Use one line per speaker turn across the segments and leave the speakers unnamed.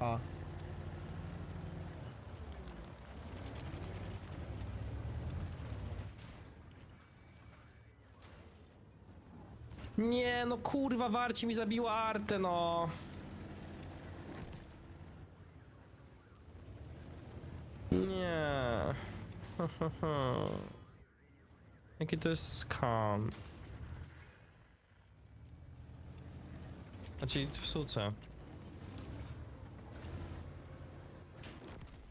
A.
Nie, no kurwa, warcie mi zabiła Artę, no. Nie. Jaki to jest skam. Znaczy w suce.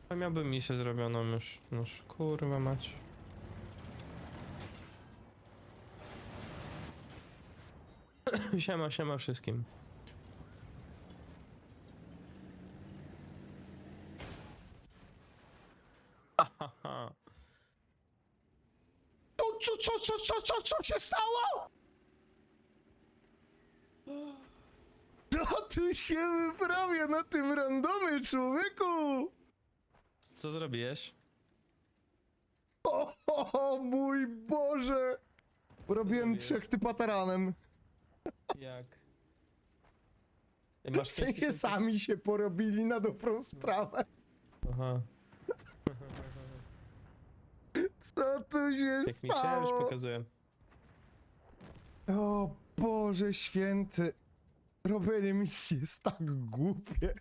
A miałbym misję zrobioną już. Noż kurwa mać. Siema, siema wszystkim. Ahaha.
Co, co, co, co, co, co, co się stało? Co tu się wyprawia na tym randomie, człowieku?
Co zrobiłeś?
O, o, o mój Boże! Robiłem trzech typa taranem.
Jak?
W
Masz
sensie
5000
sami się porobili na dobrą sprawę.
Aha.
Co tu się
Jak mi się już
stało?
pokazuje.
O Boże święty. Robienie misji jest tak głupie.